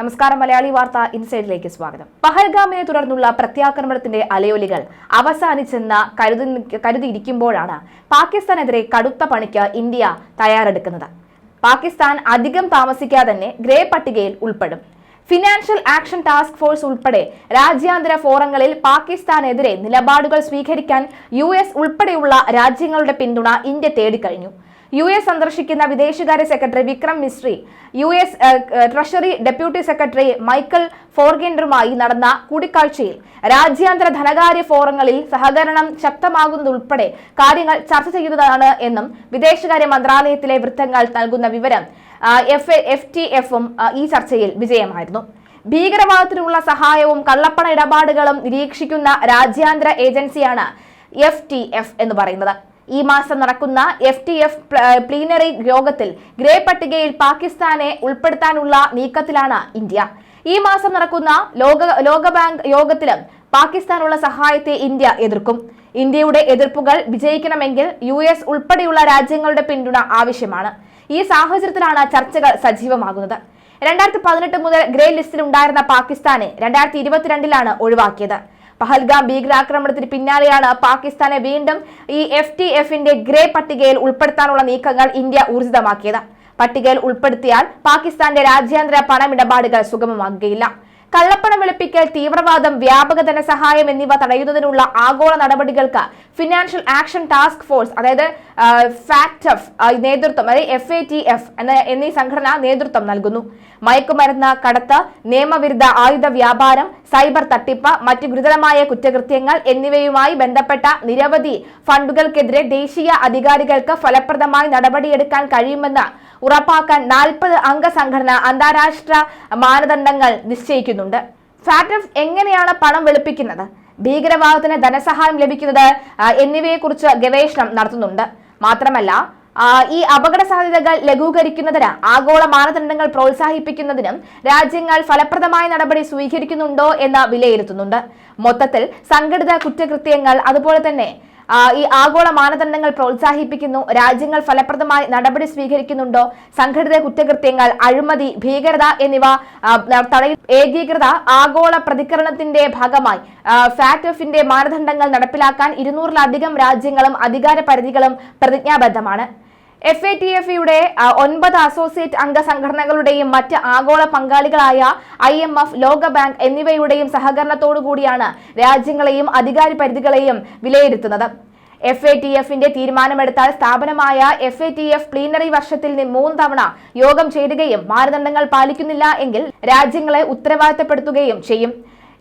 നമസ്കാരം മലയാളി വാർത്ത ഇൻസൈഡിലേക്ക് സ്വാഗതം. പഹൽഗാമിനെ തുടർന്നുള്ള പ്രത്യാക്രമണത്തിന്റെ അലയൊലികൾ അവസാനിച്ചെന്ന കരുതി കരുതിയിരിക്കുമ്പോഴാണ് പാകിസ്ഥാനെതിരെ കടുത്ത പണിക്ക് ഇന്ത്യ തയ്യാറെടുക്കുന്നത്. പാകിസ്ഥാൻ അധികം താമസിക്കാതെ തന്നെ ഗ്രേ പട്ടികയിൽ ഉൾപ്പെടും. ഫിനാൻഷ്യൽ ആക്ഷൻ ടാസ്ക് ഫോഴ്സ് ഉൾപ്പെടെ രാജ്യാന്തര ഫോറങ്ങളിൽ പാകിസ്ഥാനെതിരെ നിലപാടുകൾ സ്വീകരിക്കാൻ യു എസ് ഉൾപ്പെടെയുള്ള രാജ്യങ്ങളുടെ പിന്തുണ ഇന്ത്യ തേടിക്കഴിഞ്ഞു. യു എസ് സന്ദർശിക്കുന്ന വിദേശകാര്യ secretary Vikram Misri U S treasury deputy secretary Michael ഫോർഗിൻഡറുമായി നടന്ന കൂടിക്കാഴ്ചയിൽ രാജ്യാന്തര ധനകാര്യ ഫോറങ്ങളിൽ സഹകരണം ശക്തമാകുന്നതുൾപ്പെടെ കാര്യങ്ങൾ ചർച്ച ചെയ്യുന്നതാണ് എന്നും വിദേശകാര്യ മന്ത്രാലയത്തിലെ വൃത്തങ്ങൾ നൽകുന്ന വിവരം എഫ് എഫ് ടി എഫും ഈ ചർച്ചയിൽ വിജയമായിരുന്നു. ഭീകരവാദത്തിനുള്ള സഹായവും കള്ളപ്പണ ഇടപാടുകളും നിരീക്ഷിക്കുന്ന രാജ്യാന്തര ഏജൻസിയാണ് എഫ് ടി എഫ് എന്ന് പറയുന്നത്. ഈ മാസം നടക്കുന്ന എഫ് ടി എഫ് പ്ലീനറി യോഗത്തിൽ ഗ്രേ പട്ടികയിൽ പാകിസ്ഥാനെ ഉൾപ്പെടുത്താനുള്ള നീക്കത്തിലാണ് ഇന്ത്യ. ഈ മാസം നടക്കുന്ന ലോക ലോകബാങ്ക് യോഗത്തിലും പാകിസ്ഥാനുള്ള സഹായത്തെ ഇന്ത്യ എതിർക്കും. ഇന്ത്യയുടെ എതിർപ്പുകൾ വിജയിക്കണമെങ്കിൽ യു എസ് ഉൾപ്പെടെയുള്ള രാജ്യങ്ങളുടെ പിന്തുണ ആവശ്യമാണ്. ഈ സാഹചര്യത്തിലാണ് ചർച്ചകൾ സജീവമാകുന്നത്. രണ്ടായിരത്തി പതിനെട്ട് മുതൽ ഗ്രേ ലിസ്റ്റിൽ ഉണ്ടായിരുന്ന പാകിസ്ഥാനെ രണ്ടായിരത്തി ഇരുപത്തിരണ്ടിലാണ് ഒഴിവാക്കിയത്. പഹൽഗാം ഭീകരാക്രമണത്തിന് പിന്നാലെയാണ് പാകിസ്ഥാനെ വീണ്ടും ഈ എഫ് ടി എഫിന്റെ ഗ്രേ പട്ടികയിൽ ഉൾപ്പെടുത്താനുള്ള നീക്കങ്ങൾ ഇന്ത്യ ഊർജിതമാക്കിയത്. പട്ടികയിൽ ഉൾപ്പെടുത്തിയാൽ പാകിസ്ഥാന്റെ രാജ്യാന്തര പണമിടപാടുകൾ സുഗമമാകുകയില്ല. കള്ളപ്പണം വെളുപ്പിക്കൽ തീവ്രവാദം വ്യാപക ധനസഹായം എന്നിവ തടയുന്നതിനുള്ള ആഗോള നടപടികൾക്ക് ഫിനാൻഷ്യൽ ആക്ഷൻ ടാസ്ക് ഫോഴ്സ് അതായത് ഫാക്ടഫ് നേതൃത്വം അതായത് എഫ് എ ടി എഫ് എന്ന എന്നീ സംഘടന നേതൃത്വം നൽകുന്നു. മയക്കുമരുന്ന് കടത്ത് നിയമവിരുദ്ധ ആയുധ വ്യാപാരം സൈബർ തട്ടിപ്പ് മറ്റു ഗുരുതരമായ കുറ്റകൃത്യങ്ങൾ എന്നിവയുമായി ബന്ധപ്പെട്ട നിരവധി ഫണ്ടുകൾക്കെതിരെ ദേശീയ അധികാരികൾക്ക് ഫലപ്രദമായി നടപടിയെടുക്കാൻ കഴിയുമെന്ന് ഉറപ്പാക്കാൻ നാൽപ്പത് അംഗ സംഘടന അന്താരാഷ്ട്ര മാനദണ്ഡങ്ങൾ നിശ്ചയിക്കുന്നുണ്ട്. ഫാറ്റഫ് എങ്ങനെയാണ് പണം വെളുപ്പിക്കുന്നത്? ഭീകരവാദത്തിന് ധനസഹായം ലഭിക്കുന്നത് എന്നിവയെക്കുറിച്ച് ഗവേഷണം നടത്തുന്നുണ്ട്. മാത്രമല്ല ഈ അപകട സാധ്യതകൾ ലഘൂകരിക്കുന്നതിന് ആഗോള മാനദണ്ഡങ്ങൾ പ്രോത്സാഹിപ്പിക്കുന്നതിനും രാജ്യങ്ങൾ ഫലപ്രദമായ നടപടി സ്വീകരിക്കുന്നുണ്ടോ എന്ന് വിലയിരുത്തുന്നുണ്ട്. മൊത്തത്തിൽ സംഘടിത കുറ്റകൃത്യങ്ങൾ അതുപോലെ തന്നെ ഈ ആഗോള മാനദണ്ഡങ്ങൾ പ്രോത്സാഹിപ്പിക്കുന്നു. രാജ്യങ്ങൾ ഫലപ്രദമായി നടപടി സ്വീകരിക്കുന്നുണ്ടോ? സംഘടിത കുറ്റകൃത്യങ്ങൾ അഴിമതി ഭീകരത എന്നിവ തടയിൽ ഏകീകൃത ആഗോള പ്രതികരണത്തിന്റെ ഭാഗമായി. ഫാക്ട് ഓഫിന്റെ മാനദണ്ഡങ്ങൾ നടപ്പിലാക്കാൻ ഇരുന്നൂറിലധികം രാജ്യങ്ങളും അധികാര പരിധികളും പ്രതിജ്ഞാബദ്ധമാണ്. എഫ് എ ടി എഫ് യുടെ ഒൻപത് അസോസിയേറ്റ് അംഗ സംഘടനകളുടെയും മറ്റ് ആഗോള പങ്കാളികളായ ഐ എം എഫ് ലോകബാങ്ക് എന്നിവയുടെയും സഹകരണത്തോടുകൂടിയാണ് രാജ്യങ്ങളെയും അധികാര പരിധികളെയും വിലയിരുത്തുന്നത്. എഫ് എ ടി എഫിന്റെ തീരുമാനമെടുത്താൽ സ്ഥാപനമായ F A T F plenary വർഷത്തിൽ മൂന്ന് തവണ യോഗം ചേരുകയും മാനദണ്ഡങ്ങൾ പാലിക്കുന്നില്ല എങ്കിൽ രാജ്യങ്ങളെ ഉത്തരവാദിത്തപ്പെടുത്തുകയും ചെയ്യും.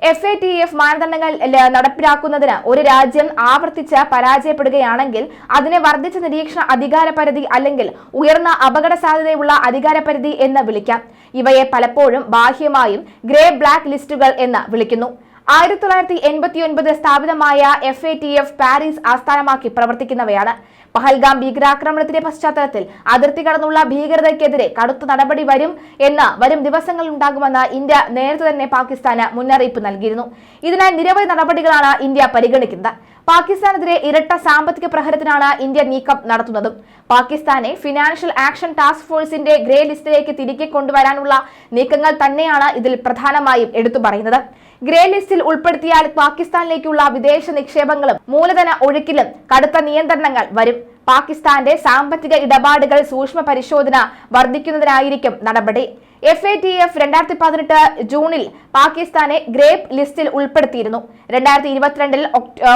എഫ് എ ടി എഫ് മാനദണ്ഡങ്ങൾ നടപ്പിലാക്കുന്നതിന് ഒരു രാജ്യം ആവർത്തിച്ച് പരാജയപ്പെടുകയാണെങ്കിൽ അതിനെ വർദ്ധിച്ച നിരീക്ഷണ അധികാരപരിധി അല്ലെങ്കിൽ ഉയർന്ന അപകട സാധ്യതയുള്ള അധികാരപരിധി എന്ന് വിളിക്കാം. ഇവയെ പലപ്പോഴും ബാഹ്യമായും ഗ്രേ ബ്ലാക്ക് ലിസ്റ്റുകൾ എന്ന് വിളിക്കുന്നു. ആയിരത്തി തൊള്ളായിരത്തി എൺപത്തി ഒൻപത് സ്ഥാപിതമായ F A T F Paris ആസ്ഥാനമാക്കി പ്രവർത്തിക്കുന്നവയാണ്. പഹൽഗാം ഭീകരാക്രമണത്തിന്റെ പശ്ചാത്തലത്തിൽ അതിർത്തി കടന്നുള്ള ഭീകരതയ്ക്കെതിരെ കടുത്ത നടപടി വരും എന്ന് വരും ദിവസങ്ങളിൽ ഉണ്ടാകുമെന്ന് ഇന്ത്യ നേരത്തെ തന്നെ പാകിസ്ഥാന് മുന്നറിയിപ്പ് നൽകിയിരുന്നു. ഇതിനായി നിരവധി നടപടികളാണ് ഇന്ത്യ പരിഗണിക്കുന്നത്. പാകിസ്ഥാനെതിരെ ഇരട്ട സാമ്പത്തിക പ്രഹരത്തിനാണ് ഇന്ത്യ നീക്കം നടത്തുന്നതും. പാകിസ്ഥാനെ ഫിനാൻഷ്യൽ ആക്ഷൻ ടാസ്ക് ഫോഴ്സിന്റെ ഗ്രേ ലിസ്റ്റിലേക്ക് തിരികെ കൊണ്ടുവരാനുള്ള നീക്കങ്ങൾ തന്നെയാണ് ഇതിൽ പ്രധാനമായും എടുത്തു പറയുന്നത്. ഗ്രേ ലിസ്റ്റിൽ ഉൾപ്പെടുത്തിയാൽ പാകിസ്ഥാനിലേക്കുള്ള വിദേശ നിക്ഷേപങ്ങളും മൂലധന ഒഴുക്കിലും കടുത്ത നിയന്ത്രണങ്ങൾ വരും. പാകിസ്ഥാന്റെ സാമ്പത്തിക ഇടപാടുകൾ സൂക്ഷ്മ പരിശോധന വർദ്ധിക്കുന്നതിനായിരിക്കും നടപടി. എഫ് എ ടി എഫ് രണ്ടായിരത്തി പതിനെട്ട് ജൂണിൽ പാകിസ്ഥാനെ ഗ്രേപ്പ് ലിസ്റ്റിൽ ഉൾപ്പെടുത്തിയിരുന്നു. രണ്ടായിരത്തി ഇരുപത്തിരണ്ടിൽ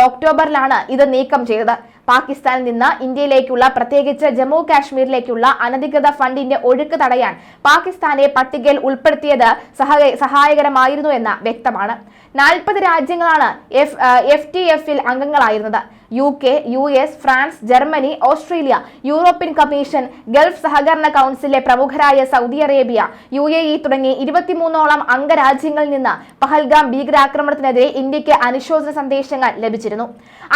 ഒക്ടോബറിലാണ് ഇത് നീക്കം ചെയ്തത്. പാകിസ്ഥാനിൽ നിന്ന് ഇന്ത്യയിലേക്കുള്ള പ്രത്യേകിച്ച് ജമ്മു കാശ്മീരിലേക്കുള്ള അനധികൃത ഫണ്ടിന്റെ ഒഴുക്ക് തടയാൻ പാകിസ്ഥാനെ പട്ടികയിൽ ഉൾപ്പെടുത്തിയത് സഹായകരമായിരുന്നു എന്ന് വ്യക്തമാണ്. നാൽപ്പത് രാജ്യങ്ങളാണ് എഫ് എഫ് ടി എഫിൽ അംഗങ്ങളായിരുന്നത്. U K U S France Germany Australia European commission Gulf സഹകരണ കൗൺസിലെ പ്രമുഖരായ Saudi Arabia U A E തുടങ്ങി ഇരുപത്തിമൂന്നോളം അംഗരാജ്യങ്ങളിൽ നിന്ന് പഹൽഗാം ഭീകരാക്രമണത്തിനെതിരെ ഇന്ത്യയ്ക്ക് അനുശോചന സന്ദേശങ്ങൾ ലഭിച്ചിരുന്നു.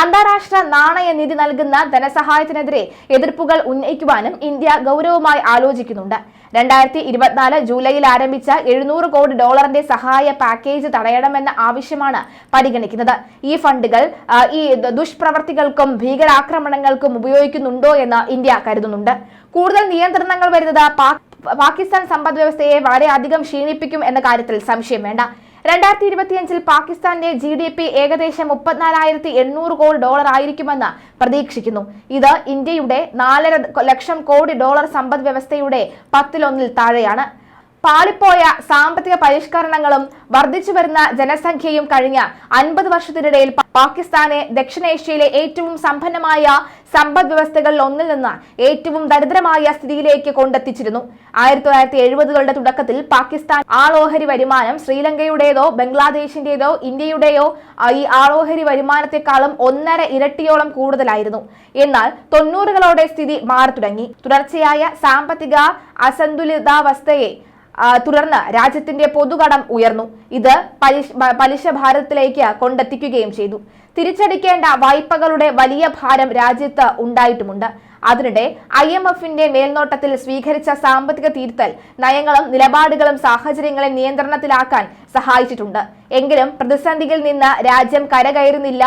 അന്താരാഷ്ട്ര നാണയ നിധി നൽകുന്ന ധനസഹായത്തിനെതിരെ എതിർപ്പുകൾ ഉന്നയിക്കുവാനും ഇന്ത്യ ഗൗരവമായി ആലോചിക്കുന്നുണ്ട്. രണ്ടായിരത്തി ഇരുപത്തിനാല് ജൂലൈയിൽ ആരംഭിച്ച എഴുന്നൂറ് കോടി ഡോളറിന്റെ സഹായ പാക്കേജ് തടയണമെന്ന ആവശ്യമാണ് പരിഗണിക്കുന്നത്. ഈ ഫണ്ടുകൾ ഈ ദുഷ്പ്രവർത്തികൾക്കും ഭീകരാക്രമണങ്ങൾക്കും ഉപയോഗിക്കുന്നുണ്ടോ എന്ന് ഇന്ത്യ കരുതുന്നുണ്ട്. കൂടുതൽ നിയന്ത്രണങ്ങൾ വരുന്നത് പാക് പാകിസ്ഥാൻ സമ്പദ് വ്യവസ്ഥയെ വളരെയധികം ക്ഷീണിപ്പിക്കും എന്ന കാര്യത്തിൽ സംശയം വേണ്ട. രണ്ടായിരത്തി ഇരുപത്തിയഞ്ചിൽ പാകിസ്ഥാന്റെ ജി ഡി പി ഏകദേശം മുപ്പത്തിനാലായിരത്തി എണ്ണൂറ് കോടി ഡോളർ ആയിരിക്കുമെന്ന് പ്രതീക്ഷിക്കുന്നു. ഇത് ഇന്ത്യയുടെ നാലര ലക്ഷം കോടി ഡോളർ സമ്പദ് വ്യവസ്ഥയുടെ പത്തിലൊന്നിൽ താഴെയാണ്. പാളിപ്പോയ സാമ്പത്തിക പരിഷ്കരണങ്ങളും വർദ്ധിച്ചു വരുന്ന ജനസംഖ്യയും കഴിഞ്ഞ അൻപത് വർഷത്തിനിടയിൽ പാകിസ്ഥാനെ ദക്ഷിണേഷ്യയിലെ ഏറ്റവും സമ്പന്നമായ സമ്പദ് വ്യവസ്ഥകളിൽ ഒന്നിൽ നിന്ന് ഏറ്റവും ദരിദ്രമായ സ്ഥിതിയിലേക്ക് കൊണ്ടെത്തിച്ചിരുന്നു. ആയിരത്തി തൊള്ളായിരത്തി എഴുപതുകളുടെ തുടക്കത്തിൽ പാകിസ്ഥാൻ ആളോഹരി വരുമാനം ശ്രീലങ്കയുടേതോ ബംഗ്ലാദേശിന്റേതോ ഇന്ത്യയുടെയോ ഈ ആളോഹരി വരുമാനത്തെക്കാളും ഒന്നര ഇരട്ടിയോളം കൂടുതലായിരുന്നു. എന്നാൽ തൊണ്ണൂറുകളോടെ സ്ഥിതി മാറി തുടങ്ങി തുടർച്ചയായ സാമ്പത്തിക അസന്തുലിതാവസ്ഥയെ തുടർന്ന് രാജ്യത്തിന്റെ പൊതുകടം ഉയർന്നു. ഇത് പലിശ പലിശ കൊണ്ടെത്തിക്കുകയും ചെയ്തു. തിരിച്ചടിക്കേണ്ട വായ്പകളുടെ വലിയ ഭാരം രാജ്യത്ത് ഉണ്ടായിട്ടുമുണ്ട്. അതിനിടെ ഐ എം എഫിന്റെ മേൽനോട്ടത്തിൽ സ്വീകരിച്ച സാമ്പത്തിക തിരുത്തൽ നയങ്ങളും നിലപാടുകളും സാഹചര്യങ്ങളെ നിയന്ത്രണത്തിലാക്കാൻ സഹായിച്ചിട്ടുണ്ട്. എങ്കിലും പ്രതിസന്ധിയിൽ നിന്ന് രാജ്യം കരകയറുന്നില്ല.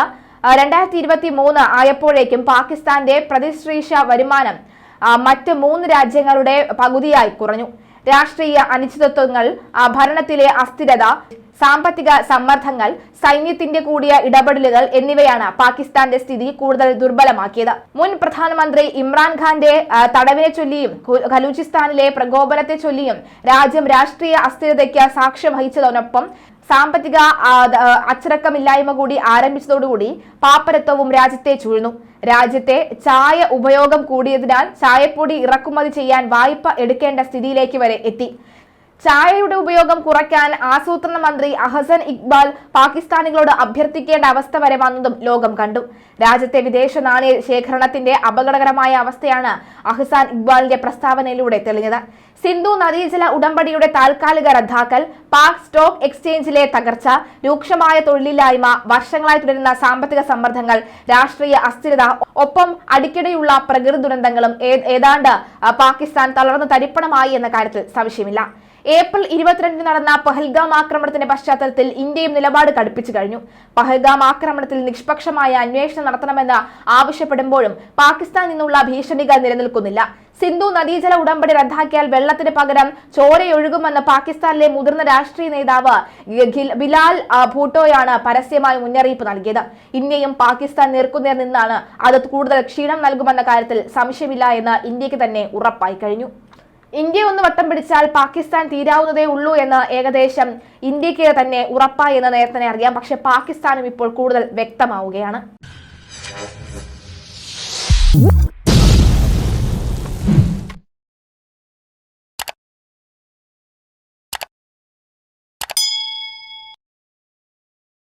രണ്ടായിരത്തി ഇരുപത്തി മൂന്ന് ആയപ്പോഴേക്കും പാകിസ്ഥാന്റെ പ്രതിശ്രീഷ വരുമാനം മറ്റ് മൂന്ന് രാജ്യങ്ങളുടെ പകുതിയായി കുറഞ്ഞു. രാഷ്ട്രീയ അനിശ്ചിതത്വങ്ങൾ ഭരണത്തിലെ അസ്ഥിരത സാമ്പത്തിക സമ്മർദ്ദങ്ങൾ സൈന്യത്തിന്റെ കൂടിയ ഇടപെടലുകൾ എന്നിവയാണ് പാകിസ്ഥാന്റെ സ്ഥിതി കൂടുതൽ ദുർബലമാക്കിയത്. മുൻ പ്രധാനമന്ത്രി ഇമ്രാൻഖാന്റെ തടവിനെ ചൊല്ലിയും ഖലൂചിസ്ഥാനിലെ പ്രകോപനത്തെ ചൊല്ലിയും രാജ്യം രാഷ്ട്രീയ അസ്ഥിരതയ്ക്ക് സാക്ഷ്യം വഹിച്ചതോടൊപ്പം സാമ്പത്തിക അച്ചടക്കമില്ലായ്മ കൂടി ആരംഭിച്ചതോടുകൂടി പാപ്പരത്വവും രാജ്യത്തെ ചൂഴ്ന്നു. രാജ്യത്തെ ചായ ഉപയോഗം കൂടിയതിനാൽ ചായപ്പൊടി ഇറക്കുമതി ചെയ്യാൻ വായ്പ എടുക്കേണ്ട സ്ഥിതിയിലേക്ക് വരെ എത്തി. ചായയുടെ ഉപയോഗം കുറയ്ക്കാൻ ആസൂത്രണ മന്ത്രി അഹസൻ ഇക്ബാൽ പാകിസ്ഥാനികളോട് അഭ്യർത്ഥിക്കേണ്ട അവസ്ഥ വരെ വന്നതും ലോകം കണ്ടു. രാജ്യത്തെ വിദേശ നാണയ ശേഖരണത്തിന്റെ അപകടകരമായ അവസ്ഥയാണ് അഹസാൻ ഇക്ബാലിന്റെ പ്രസ്താവനയിലൂടെ തെളിഞ്ഞത്. സിന്ധു നദീജല ഉടമ്പടിയുടെ താൽക്കാലിക റദ്ദാക്കൽ പാക് സ്റ്റോക്ക് എക്സ്ചേഞ്ചിലെ തകർച്ച രൂക്ഷമായ തൊഴിലില്ലായ്മ വർഷങ്ങളായി തുടരുന്ന സാമ്പത്തിക സമ്മർദ്ദങ്ങൾ രാഷ്ട്രീയ അസ്ഥിരത ഒപ്പം അടിക്കടിയുള്ള പ്രകൃതി ദുരന്തങ്ങളും ഏതാണ്ട് പാകിസ്ഥാൻ തളർന്നു തരിപ്പണമായി എന്ന കാര്യത്തിൽ സംശയമില്ല. ഏപ്രിൽ ഇരുപത്തിരണ്ടിന് നടന്ന പഹൽഗാം ആക്രമണത്തിന്റെ പശ്ചാത്തലത്തിൽ ഇന്ത്യയും നിലപാട് കടുപ്പിച്ചു കഴിഞ്ഞു. പഹൽഗാം ആക്രമണത്തിൽ നിഷ്പക്ഷമായ അന്വേഷണം നടത്തണമെന്ന് ആവശ്യപ്പെടുമ്പോഴും പാകിസ്ഥാൻ നിന്നുള്ള ഭീഷണികൾ നിലനിൽക്കുന്നില്ല. സിന്ധു നദീജല ഉടമ്പടി റദ്ദാക്കിയാൽ വെള്ളത്തിന് പകരം ചോരയൊഴുകുമെന്ന് പാകിസ്ഥാനിലെ മുതിർന്ന രാഷ്ട്രീയ നേതാവ് ബിലാൽ ഭൂട്ടോയാണ് പരസ്യമായി മുന്നറിയിപ്പ് നൽകിയത്. ഇന്ത്യയും പാകിസ്ഥാൻ നേർക്കുനേർ നിന്നാണ് അത് കൂടുതൽ ക്ഷീണം നൽകുമെന്ന കാര്യത്തിൽ സംശയമില്ല എന്ന് ഇന്ത്യയ്ക്ക് തന്നെ ഉറപ്പായി കഴിഞ്ഞു. ഇന്ത്യ ഒന്ന് വട്ടം പിടിച്ചാൽ പാകിസ്ഥാൻ തീരാവുന്നതേ ഉള്ളൂ എന്ന് ഏകദേശം ഇന്ത്യയ്ക്ക് തന്നെ ഉറപ്പായി എന്ന് നേരത്തെ അറിയാം. പക്ഷെ പാകിസ്ഥാനും ഇപ്പോൾ കൂടുതൽ വ്യക്തമാവുകയാണ്.